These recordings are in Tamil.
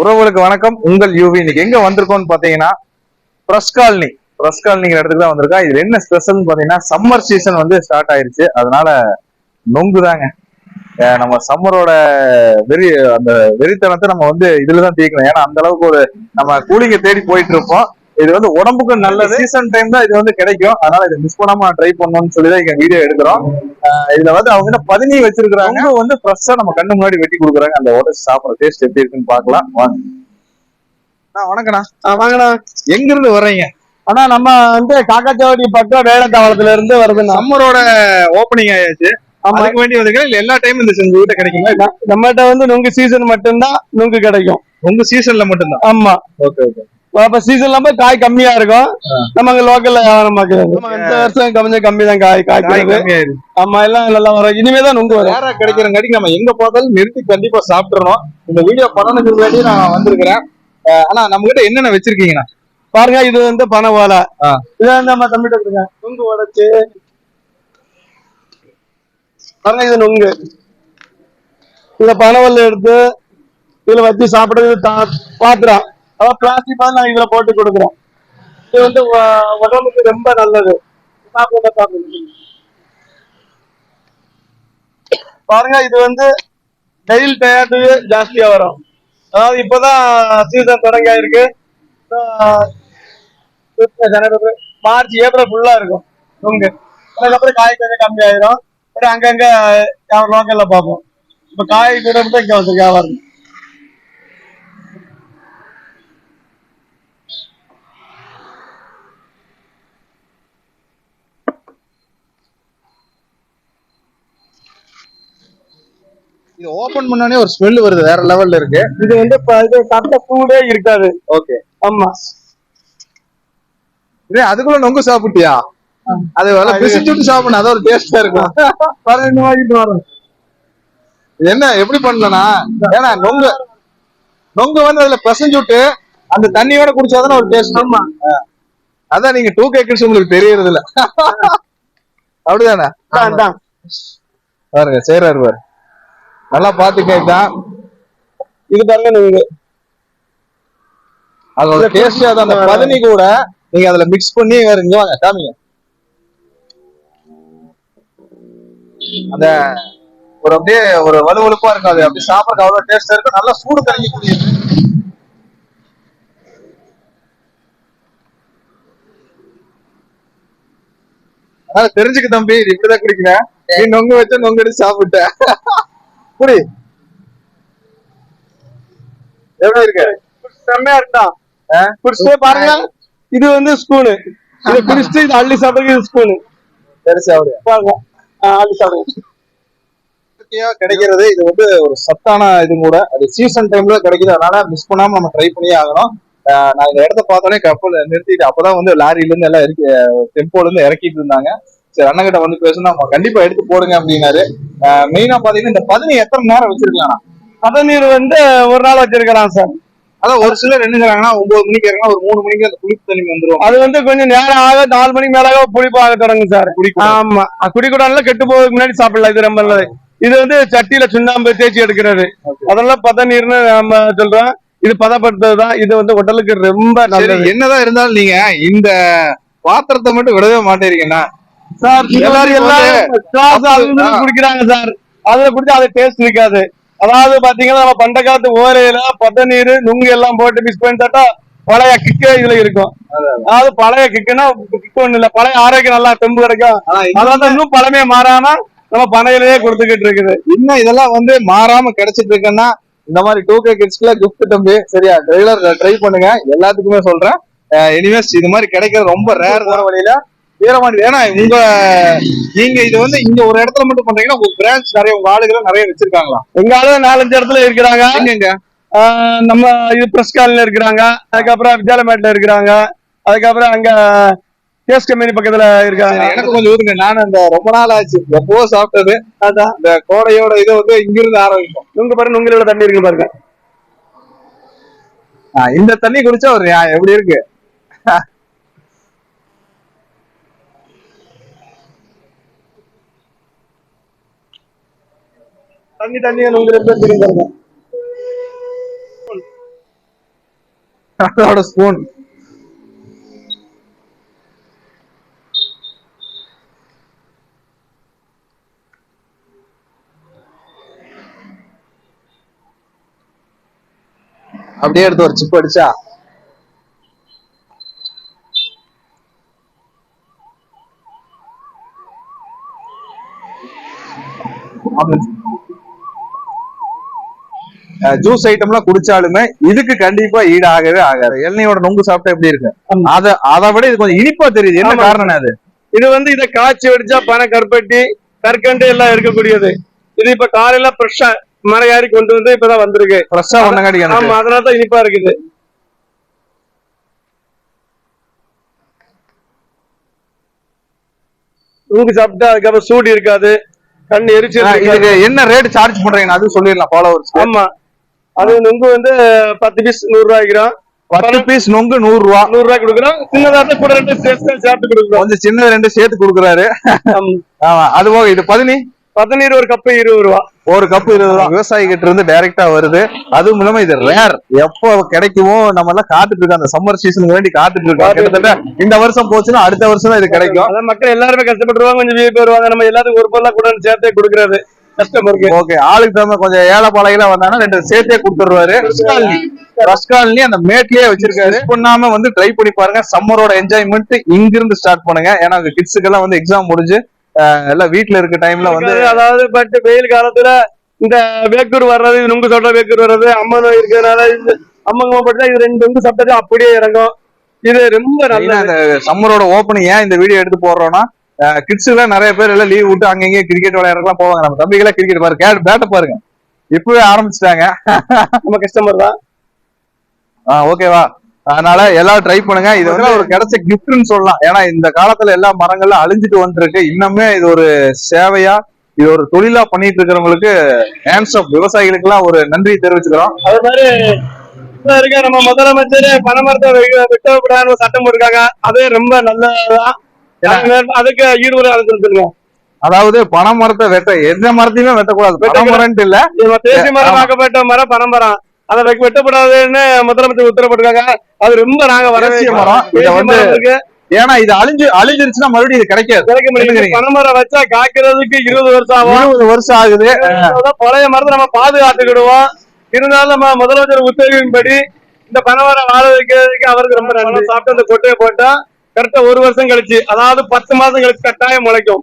உறவுகளுக்கு வணக்கம். உங்கள் யூவி இன்னைக்கு எங்க வந்திருக்கோம்னு பாத்தீங்கன்னா பிரஸ் காலனி பிரஸ் காலனிங்கிற இடத்துக்கு தான் வந்திருக்கா. இதுல என்ன ஸ்பெஷல்னு பாத்தீங்கன்னா சம்மர் சீசன் வந்து ஸ்டார்ட் ஆயிருச்சு. அதனால நொங்கு தாங்க நம்ம சம்மரோட வெறி அந்த வெறித்தனத்தை நம்ம வந்து இதுலதான் தீர்க்கணும் ஏன்னா அந்த அளவுக்கு ஒரு நம்ம கூலிங்க தேடி போயிட்டு இருப்போம். இது வந்து உடம்புக்கு நல்ல சீசன் டைம் தான் இது வந்து கிடைக்கும். அதனால இதை மிஸ் பண்ணாம ட்ரை பண்ணணும்னு சொல்லி தான் இங்க வீடியோ எடுக்கிறோம். இதுல வந்து அவங்க என்ன பதினி வச்சிருக்காங்க வந்து ஃப்ரெஷ்ஷா நம்ம கண்ணு முன்னாடி வெட்டி கொடுக்குறாங்க. அந்த உடச்சு சாப்பிடுற டேஸ்ட் எப்படி இருக்குன்னு அண்ணா, வணக்கண்ணா வாங்கண்ணா. எங்க இருந்து வர்றீங்க? ஆனா நம்ம வந்து காக்காச்சாவடி பக்கம் வேடத்தாவளத்துல இருந்து வருதுண்ணா. சம்மரோட ஓப்பனிங் ஆயாச்சு. அதுக்கு வேண்டி வந்தீங்களா இல்ல எல்லா டைமும் இந்த செஞ்சு வீட்டை கிடைக்குமா? நம்மகிட்ட வந்து நுங்கு சீசன் மட்டும்தான் நுங்கு கிடைக்கும். உங்க சீசன்ல மட்டும்தான்? ஆமா. ஓகே ஓகே அப்ப சீசன் இல்லாம காய் கம்மியா இருக்கும். நம்ம அங்க லோக்கல்ல வியாபாரம் பாக்குறது இந்த வருஷம் கொஞ்சம் கம்மி தான் காய் காய் ஆமா எல்லாம் நல்லா வரும். இனிமே தான் நுங்கு வரும். நேரா கிடைக்கிறங்காட்டி நம்ம எங்க பார்த்தாலும் நிறுத்தி கண்டிப்பா சாப்பிட்டுறணும். இந்த வீடியோ பண்ணணுக்கு வேண்டி நான் வந்திருக்கிறேன். ஆனா நம்ம கிட்ட என்னென்ன வச்சிருக்கீங்கண்ணா? பாருங்க இது வந்து பனை ஓலை. இது வந்து நம்ம தம்பிட்ட கொடுங்க. நுங்கு உடைச்சு. பாருங்க இது நுங்கு. இந்த பனவல்ல எடுத்து இதுல வச்சு சாப்பிடுறது பாத்திரம். அதாவது பிளாஸ்டிக் பால் நாங்க இதுல போட்டு கொடுக்குறோம். இது வந்து உடம்புக்கு ரொம்ப நல்லது. சாப்பிடுங்க சாப்பிடுங்க பாருங்க இது வந்து டெய்லி டயர்டு ஜாஸ்தியா வரும். அதாவது இப்பதான் சீசன் தொடங்கி ஆயிருக்கு. ஜனவரி மார்ச் ஏப்ரல் ஃபுல்லா இருக்கும். நுங்கு. அதுக்கப்புறம் காய் கொஞ்சம் கம்மி ஆயிரும் அப்புறம் அங்கங்க லோக்கல்ல பார்ப்போம். இப்ப காய் கூட மட்டும் இங்க வந்து வியாபாரம். இது ஓபன் பண்ணோடனே ஒரு ஸ்மெல் வருது வேற லெவல்ல இருக்கு. இது வந்து இது சாப்பிட்ட சூடே இருக்காது. ஓகே ஆமா. இதே அதுக்குள்ள நொங்கு சாப்பிட்டியா? அது வேலை பிசிச்சு விட்டு சாப்பிடணும் அது ஒரு டேஸ்டா இருக்கும். பாருங்க இந்த மாதிரி வரும் என்ன எப்படி பண்ணலனா ஏன்னா நொங்கு நொங்கு வந்து அதுல பிசைஞ்சு விட்டு அந்த தண்ணியோட குடிச்சாதானே ஒரு டேஸ்ட் ஆமா. அதான் நீங்க டூ கேக்கர்ஸ் உங்களுக்கு தெரியறது இல்ல அப்படிதானே? தான், தான். பாருங்க செய்யறாரு பாரு. நல்லா பாத்து கேட்டா. இது பாருங்க நுங்கு அதோட டேஸ்ட் அது அந்த பதனி கூட நீங்க அதுல மிக்ஸ் பண்ணி வேற இங்க வாங்க. காமிங்க. அந்த ஒரு அப்படியே ஒரு வலுவலுப்பா இருக்கும் அது அப்படி சாப்பிடறதுக்கு அவ்வளவு டேஸ்டா இருக்கும். நல்லா சூடு கிடைக்கக்கூடியது அதனால தெரிஞ்சுக்க தம்பி இது இப்படிதான் குடிக்கிறேன் நீ நொங்கு வச்சா நொங்கு எடுத்து குடி எப்படி இருக்கு? செம்மையா இருக்குதான் ஆ? குடிச்சிட்டே பாருங்க இது வந்து ஸ்பூனு. இது குடிச்சிட்டு இது அள்ளி சாப்பிடுறது இது ஸ்பூனு. சாப்பிடு பாருங்க. அள்ளி சாப்பிடுங்க. கிடைக்கிறது. இது வந்து ஒரு சத்தான இது கூட. அது சீசன் டைம்ல கிடைக்குது. அதனால மிஸ் பண்ணாம நம்ம ட்ரை பண்ணியே ஆகணும். நான் இந்த இடத்த பார்த்தோன்னே கப்பல் நிறுத்திட்டு அப்பதான் வந்து லாரில இருந்து எல்லாம் டெம்போல இருந்து இறக்கிட்டு இருந்தாங்க. சரி அண்ணன் கிட்ட வந்து பேசணும். நம்ம கண்டிப்பா எடுத்து போடுங்க அப்படின்னாரு. மெயினா பாத்தீங்கன்னா இந்த பதினி எத்தனை நேரம் வச்சிருக்கலாம் பதநீர் வந்து ஒரு நாள் வச்சிருக்கலாம் சார். அதான் ஒரு சிலர் என்னங்கிறாங்கன்னா ஒன்பது மணிக்கு இறங்கினா ஒரு மூணு மணிக்கு அந்த குளிப்பு தண்ணி வந்துரும் அது வந்து கொஞ்சம் நேரம் ஆக நாலு மணிக்கு மேலாக புளிப்பாக தொடங்கும் சார். ஆமா. குடிக்கூடாதுல கெட்டு போறதுக்கு முன்னாடி சாப்பிடலாம். இது ரொம்ப நல்லது. இது வந்து சட்டியில சுண்ணாம்பு தேய்ச்சி எடுக்கிறது. அதெல்லாம் பதநீர்னு நம்ம சொல்றோம். இது பதப்படுத்துறதுதான். இது வந்து உடலுக்கு ரொம்ப நல்லது. என்னதான் இருந்தாலும் நீங்க இந்த பாத்திரத்தை மட்டும் விடவே மாட்டேறீங்கண்ணா சார் எல்லாரும் எல்லாரும். குடிக்கிறாங்க சார். அதுல குடிச்சா அது டேஸ்ட் இருக்காது. அதாவது பாத்தீங்கன்னா நம்ம பண்ட காலத்து ஓரையில பதநீர் நுங்கு எல்லாம் போட்டு மிக்ஸ் பண்ணி சாப்பிட்டா பழைய கிக்கு இதுல இருக்கும். அதாவது பழைய கிக்குன்னா கிக்கு ஒண்ணு இல்ல. பழைய ஆரோக்கியம் நல்லா தெம்பு கிடைக்கும். அதாவது இன்னும் பழமையை மாறாம நம்ம பனையிலேயே கொடுத்துக்கிட்டு இருக்குது. இன்னும் இதெல்லாம் வந்து மாறாம கிடைச்சிட்டு இருக்குன்னா இந்த மாதிரி டூ கே கிட்ஸ்க்குள்ள கிஃப்ட் தம்பி சரியா? ட்ரெய்லர் ட்ரை பண்ணுங்க. எல்லாத்துக்குமே சொல்றேன். எனிவேஸ் இது மாதிரி கிடைக்கிறது ரொம்ப ரேர் வழியில வீரமாண்டி ஏன்னா உங்க நீங்க இது வந்து இங்க ஒரு இடத்துல மட்டும் பண்றீங்கன்னா உங்க பிரான்ச் நிறைய உங்க ஆளுகளை நிறைய வச்சிருக்காங்களா? எங்க ஆளு நாலஞ்சு இடத்துல இருக்கிறாங்க. ஆஹ் நம்ம இது பிரஸ் காலில இருக்கிறாங்க. அதுக்கப்புறம் வித்யாலமேட்ல இருக்கிறாங்க. அதுக்கப்புறம் அங்க கேஸ் கம்பெனி பக்கத்துல இருக்காங்க. எனக்கு கொஞ்சம் ஊதுங்க நானும் இந்த ரொம்ப நாள் ஆச்சு. எப்போ சாப்பிட்டது. அதான். இந்த கோடையோட இது வந்து இங்கிருந்து ஆரம்பிக்கும் நுங்கு பாருங்க நுங்குல தண்ணி இருக்கு பாருங்க. இந்த தண்ணி குடிச்சா ஒரு எப்படி இருக்கு? தண்ணி தண்ணி தெரியும் பாருங்க அதோட ஸ்பூன் அப்படியே எடுத்து ஒரு சிப் அடிச்சா. ஜூஸ் ஐட்டம்லாம் குடிச்சாலுமே இதுக்கு கண்டிப்பா ஈடு ஆகவே ஆகாது. இளநியோட நொங்கு சாப்பிட்டா எப்படி இருக்கு. அத அதை விட இது கொஞ்சம் இனிப்பா தெரியுது. என்ன. காரணம் அது? இது வந்து இதை காய்ச்சி வடிச்சா பனை கருப்பட்டி கற்கண்டு எல்லாம் இருக்கக்கூடியது. இது இப்ப காலையில ஃப்ரெஷ்ஷா ஏறி கொண்டு வந்து இப்பதான் வந்திருக்கு. ஃப்ரெஷ்ஷா எனக்கு. ஆமா அதனால தான் இனிப்பா இருக்குது. நுங்கு சாப்பிட்டா அதுக்கப்புறம் சூடு இருக்காது. கண் எரிச்சல் என்ன ரேட் சார்ஜ் பண்றீங்க அது சொல்லிடலாம் ஃபாலோவர்ஸ் ஆமா. அது நுங்கு வந்து பத்து பீஸ் நூறு ரூபாய்க்கிறோம் பத்து பீஸ் நொங்கு நூறு ரூபா. நூறு ரூபாய் கொடுக்குறோம். சின்னதா இருந்தா கூட ரெண்டு சேர்த்து சேர்த்து கொடுக்குறோம். கொஞ்சம் சின்னது ரெண்டு சேர்த்து கொடுக்குறாரு. ஆமா. அது போக இது பதினி. பதநீர் ஒரு கப்பு இருபது ரூபா. ஒரு கப் இருபது ரூபா. விவசாயி கிட்ட இருந்து டைரக்டா வருது. அதுவும் இல்லாம இது ரேர் எப்போ கிடைக்குமோ நம்ம எல்லாம் காத்துட்டு இருக்கோம். அந்த சம்மர் சீசனுக்கு வேண்டி காத்துட்டு இருக்கோம். கிட்டத்தட்ட இந்த வருஷம் போச்சுன்னா அடுத்த வருஷம் தான் இது கிடைக்கும். மக்கள் எல்லாருமே கஷ்டப்பட்டுருவாங்க. கொஞ்சம் வீட்டு வருவாங்க. நம்ம எல்லாத்துக்கும் ஒரு பொருளா கூட சேர்த்தே கொடுக்கறது. ஓகே ஆளுக்கு தகுந்த கொஞ்சம் ஏழை பாலையில வந்தாங்கன்னா ரெண்டு சேர்த்தே கொடுத்துருவாரு ரஸ்காலனி அந்த மேட்லயே வச்சிருக்காரு. பண்ணாம வந்து ட்ரை பண்ணி பாருங்க. சம்மரோட என்ஜாய்மெண்ட் இங்க இருந்து ஸ்டார்ட் பண்ணுங்க. ஏன்னா கிட்ஸுக்கு எல்லாம் வந்து எக்ஸாம் முடிஞ்சு எல்லாம் வீட்ல இருக்க டைம்ல வந்து அதாவது பட் வெயில் காலத்துல இந்த வேக்கூர் வர்றது நுங்கு சொல்ற வேக்கூர் வர்றது அம்மா நோய் இருக்கிறதுனால அம்மங்கம்மா பட்டா இது ரெண்டு நுங்கு சாப்பிட்டா அப்படியே இறங்கும். இது ரொம்ப இந்த சம்மரோட ஓப்பனிங் ஏன் இந்த வீடியோ எடுத்து போடுறோம்னா கிட்ஸ் எல்லாம் நிறைய பேர் எல்லாம் லீவ் விட்டு அங்கங்க கிரிக்கெட் விளையாடுறதுலாம் போவாங்க நம்ம. தம்பிகளா கிரிக்கெட் பாருங்க பேட்டை பாருங்க. இப்பவே ஆரம்பிச்சிட்டாங்க. நம்ம கஸ்டமர் தான். ஓகேவா அதனால எல்லாரும் ட்ரை பண்ணுங்க. இது வந்து ஒரு கிடைச்ச கிஃப்ட்னு சொல்லலாம். ஏன்னா இந்த காலத்துல எல்லா மரங்கள்லாம் அழிஞ்சிட்டு வந்துருக்கு. இன்னுமே இது ஒரு சேவையா இது ஒரு தொழிலா பண்ணிட்டு இருக்கிறவங்களுக்கு ஹேண்ட்ஸ் ஆஃப் விவசாயிகளுக்கு எல்லாம் ஒரு நன்றி தெரிவிச்சுக்கிறோம். அது மாதிரி இருக்க நம்ம முதலமைச்சர் பனைமரத்தை வெட்டக்கூடாதுன்னு ஒரு சட்டம் போட்டிருக்காங்க. அதே ரொம்ப நல்லதுதான். அதுக்கு ஈடுபட அதை சொல்லுங்க அதாவது பனை மரத்தை வெட்ட எந்த மரத்தையுமே வெட்டக்கூடாது. பனை. மரம்ட்டு இல்ல. தேசிய மரம். ஆக்கப்பட்ட மரம் பனமரம் அதை வெட்டக்கூடாதுன்னு முதலமைச்சர் உத்தரவிட்டிருக்காங்க. அது ரொம்ப நாங்க வரவே தேசிய மரம். இத வந்து- மரம். ஏன்னா இது அழிஞ்சு அழிஞ்சிருச்சுன்னா மறுபடியும் இது கிடைக்காது. கிடைக்க முடியாது. என்னங்கிறீங்க? பனைமரம் வச்சா காய்க்கிறதுக்கு இருபது வருஷம் ஆகும். இருபது வருஷம் ஆகுது. பழைய மரத்தை நம்ம பாதுகாத்துக்கிடுவோம். இருந்தாலும் நம்ம முதலமைச்சர் உத்தரவின்படி இந்த பனைமரம் வாழ வைக்கிறதுக்கு அவருக்கு ரொம்ப நன்றி. சாப்பிட்டு அந்த கொட்டையை போட்டா கரெக்டா ஒரு வருஷம் கழிச்சு அதாவது பத்து மாசம் கழிச்சு கட்டாயம் முளைக்கும்.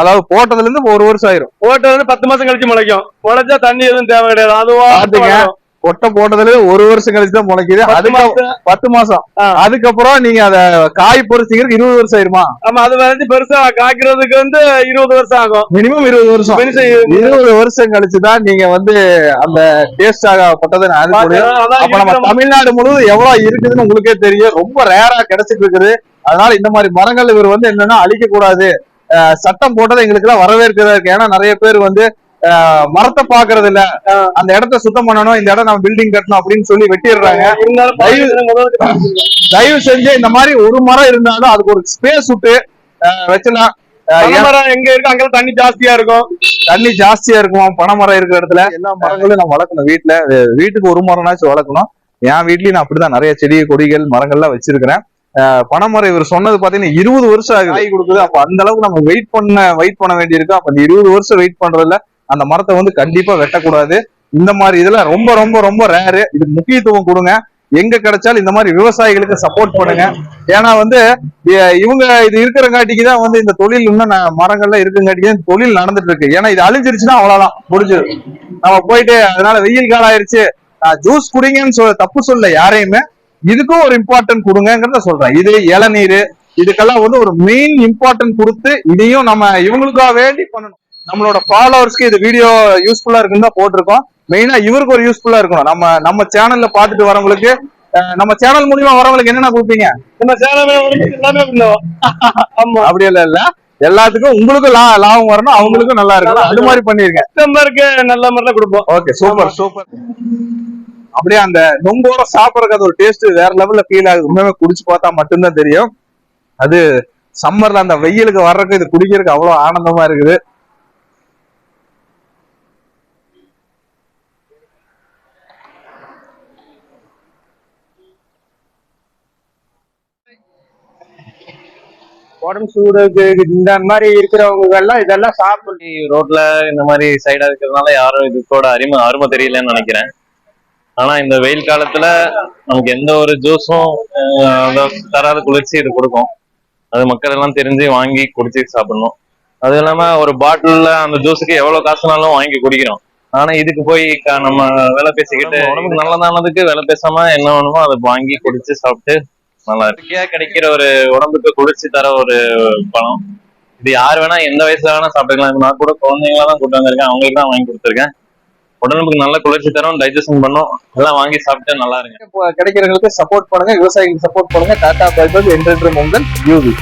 அதாவது போட்டதுல இருந்து ஒரு வருஷம் ஆயிரும். போட்டது வந்து பத்து மாசம் கழிச்சு முளைக்கும். முளைச்சா தண்ணி எதுவும் தேவை கிடையாது. அதுவா. கொட்டை போட்டதுல ஒரு வருஷம் கழிச்சு தான் முளைக்குது. அதுக்கு மாசம். பத்து மாசம். அதுக்கப்புறம் நீங்க அத காய் பொறிச்சிக்கிறதுக்கு இருபது வருஷம் ஆயிருமா? ஆமா அது வந்து பெருசா காய்க்கிறதுக்கு வந்து இருபது வருஷம் ஆகும். மினிமம் இருபது வருஷம். இருபது வருஷம். கழிச்சு தான் நீங்க வந்து அந்த டேஸ்ட் ஆகப்பட்டதை அப்ப நம்ம தமிழ்நாடு முழுவதும் எவ்வளவு இருக்குதுன்னு உங்களுக்கே தெரியும். ரொம்ப ரேரா கிடைச்சிட்டு இருக்குது. அதனால இந்த மாதிரி மரங்கள் இவர் வந்து என்னன்னா அழிக்க கூடாது சட்டம் போட்டதை எங்களுக்கு எல்லாம் வரவேற்கிறதா இருக்கு. ஏன்னா நிறைய பேர் வந்து மரத்தை பாக்குறது இல்ல அந்த இடத்த சுத்தம் பண்ணணும் இந்த இடம் நம்ம பில்டிங் கட்டணும் அப்படின்னு சொல்லி வெட்டிடுறாங்க. தயவு- செஞ்சு இந்த மாதிரி ஒரு மரம் இருந்தாலும் அதுக்கு ஒரு ஸ்பேஸ் விட்டு வச்சலாம். பனைமரம் எங்க இருக்கு அங்க தண்ணி ஜாஸ்தியா இருக்கும். தண்ணி ஜாஸ்தியா இருக்கும். பனை மரம் இருக்கிற இடத்துல. எல்லா மரங்களும் நம்ம வளர்க்கணும். வீட்டுல வீட்டுக்கு ஒரு மரம்னாச்சும் வளர்க்கணும். என் வீட்லயும் நான் அப்படிதான். நிறைய செடி கொடிகள் மரங்கள்லாம் வச்சிருக்கிறேன். அஹ் பனை மரம் இவர் சொன்னது பாத்தீங்கன்னா இருபது வருஷம் ஆகுது. காய் கொடுக்குது. அப்ப அந்த அளவுக்கு நம்ம வெயிட் பண்ண வெயிட் பண்ண வேண்டியிருக்கு. அப்ப அந்த இருபது வருஷம் வெயிட் பண்றதுல அந்த மரத்தை வந்து கண்டிப்பா வெட்டக்கூடாது. இந்த மாதிரி இதெல்லாம் ரொம்ப ரொம்ப ரொம்ப ரேரு இதுக்கு முக்கியத்துவம் கொடுங்க. எங்க கிடைச்சாலும் இந்த மாதிரி விவசாயிகளுக்கு சப்போர்ட் பண்ணுங்க. ஏன்னா வந்து இவங்க இது இருக்கிறங்காட்டிக்கு தான் வந்து இந்த தொழில் இன்னும் ந- மரங்கள்லாம் இருக்குங்காட்டிக்கு தான் தொழில் நடந்துட்டு இருக்கு ஏன்னா இது அழிஞ்சிருச்சுன்னா அவ்வளவுதான். முடிஞ்சது நம்ம போயிட்டு அதனால வெயில் காலம் ஆயிருச்சு. ஜூஸ் குடிங்கன்னு சொல்ல தப்பு சொல்ல யாரையுமே. இதுக்கும் ஒரு இம்பார்ட்டன்ட் கொடுங்கிறத சொல்றேன். இது இளநீர். இதுக்கெல்லாம் வந்து ஒரு மெயின் இம்பார்ட்டன்ட் கொடுத்து இதையும் நம்ம இவங்களுக்காக வேண்டி பண்ணணும். நம்மளோட ஃபாலோவர்ஸ்க்கு இது வீடியோ யூஸ்ஃபுல்லா இருக்குன்னு தான் போட்டிருக்கோம். மெயினா இவருக்கு ஒரு யூஸ்ஃபுல்லா இருக்கணும். நம்ம நம்ம சேனல்ல பாத்துட்டு வரவங்களுக்கு நம்ம சேனல் மூலியமா வரவங்களுக்கு என்னென்ன கொடுப்பீங்க? நம்ம சேலம் எல்லாமே ஆமா. அப்படி எல்லாம் இல்ல. எல்லாத்துக்கும் உங்களுக்கும் லா- லாபம் வரணும். அவங்களுக்கும் நல்லா இருக்கணும். அது மாதிரி பண்ணிருக்கேன் கஸ்டமருக்கு நல்ல முறையில கொடுப்போம். ஓகே சூப்பர் சூப்பர் அப்படியே அந்த நொங்கோட சாப்பிடறதுக்கு அது ஒரு டேஸ்ட் வேற லெவல்ல ஃபீல் ஆகுது. உண்மையுமே குடிச்சு பார்த்தா மட்டும்தான் தெரியும். அது சம்மர்ல அந்த வெயிலுக்கு வர்றதுக்கு இது குடிக்கிறதுக்கு அவ்வளவு ஆனந்தமா இருக்குது. உடம்பு சூடுக்கு இந்த மாதிரி இருக்கிறவங்க எல்லாம் இதெல்லாம் சாப்பிட்டு ரோட்ல இந்த மாதிரி சைடா இருக்கிறதுனால யாரும் இதுக்கோட அருமை அருமை தெரியலன்னு நினைக்கிறேன். ஆனா இந்த வெயில் காலத்துல நமக்கு எந்த ஒரு ஜூஸும் தராத குளிர்ச்சி இது கொடுக்கும். அது மக்கள் எல்லாம் தெரிஞ்சு வாங்கி குடிச்சு சாப்பிடணும். அது இல்லாம ஒரு பாட்டில்ல அந்த ஜூஸுக்கு எவ்வளவு காசுனாலும் வாங்கி குடிக்கிறோம். ஆனா இதுக்கு போய் நம்ம விலை பேசிக்கிட்டு உடம்புக்கு நல்லதானதுக்கு விலை பேசாம என்ன வேணுமோ அதை வாங்கி குடிச்சு சாப்பிட்டு நல்லா இயற்கையா கிடைக்கிற ஒரு உடம்புக்கு குளிர்ச்சி தர ஒரு பழம். இது யார் வேணா எந்த வயசுல வேணா சாப்பிட்டுக்கலாம். நான் கூட குழந்தைங்களா தான் கூட்டு வந்திருக்கேன். அவங்களுக்கு தான் வாங்கி கொடுத்துருக்கேன். உடம்புக்கு நல்ல குளிர்ச்சி தரும் டைஜஷன் பண்ணும். எல்லாம் வாங்கி சாப்பிட்டு நல்லா இப்போ கிடைக்கிறவங்களுக்கு சப்போர்ட் பண்ணுங்க. விவசாயிகளுக்கு சப்போர்ட் பண்ணுங்க. டாடா பை பை என்றென்றும் உங்கள் யூவி.